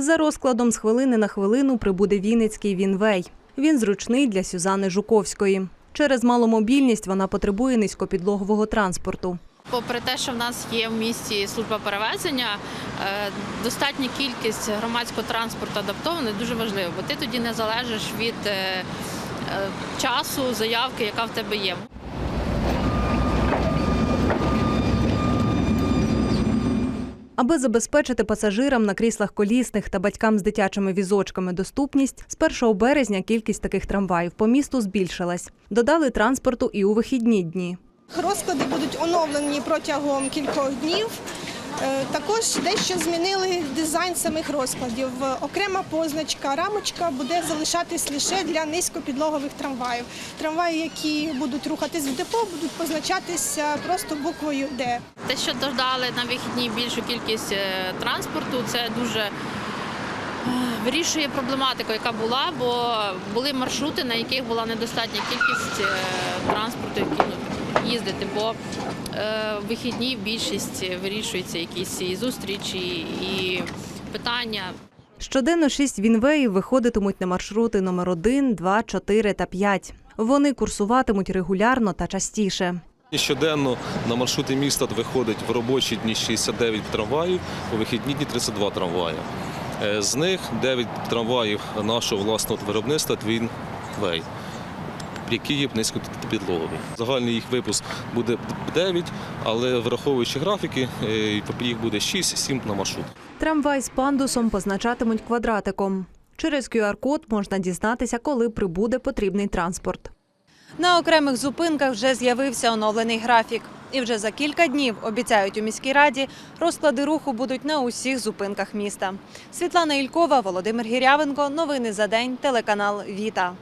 За розкладом з хвилини на хвилину прибуде Вінницький Вінвей. Він зручний для Сюзани Жуковської. Через маломобільність вона потребує низькопідлогового транспорту. Попри те, що в нас є в місті служба перевезення, е, достатня кількість громадського транспорту адаптований дуже важливо, бо ти тоді не залежиш від е, е, часу, заявки, яка в тебе є. Аби забезпечити пасажирам на кріслах колісних та батькам з дитячими візочками доступність, з 1 березня кількість таких трамваїв по місту збільшилась. Додали транспорту і у вихідні дні. Розклади будуть оновлені протягом кількох днів. Е, Також дещо змінили дизайн самих розкладів. Е, Окрема позначка, рамочка буде залишатись лише для низькопідлогових трамваїв. Трамваї, які будуть рухатись в депо, будуть позначатися просто буквою Д. Те, що додали на вихідні більшу кількість е, транспорту, це дуже вирішує проблематику, яка була, бо були маршрути, на яких була недостатня кількість транспорту, ну, їздити, бо е, в вихідні більшість вирішується якісь і зустрічі, і питання. Щоденно шість вінвеїв виходитимуть на маршрути номер 1, 2, 4 та 5. Вони курсуватимуть регулярно та частіше. Щоденно на маршрути міста виходить в робочі дні 69 трамваїв, у вихідні дні 32 трамваї. Е, З них 9 трамваїв нашого власного виробництва Твінвей, які є низькопідлогові. Загальний їх випуск буде 9, але враховуючи графіки, е, їх буде 6-7 на маршрут. Трамвай з пандусом позначатимуть квадратиком. Через QR-код можна дізнатися, коли прибуде потрібний транспорт. На окремих зупинках вже з'явився оновлений графік. І вже за кілька днів, обіцяють у міській раді, розклади руху будуть на усіх зупинках міста. Світлана Ількова, Володимир Гірявенко. Новини за день. Телеканал Віта.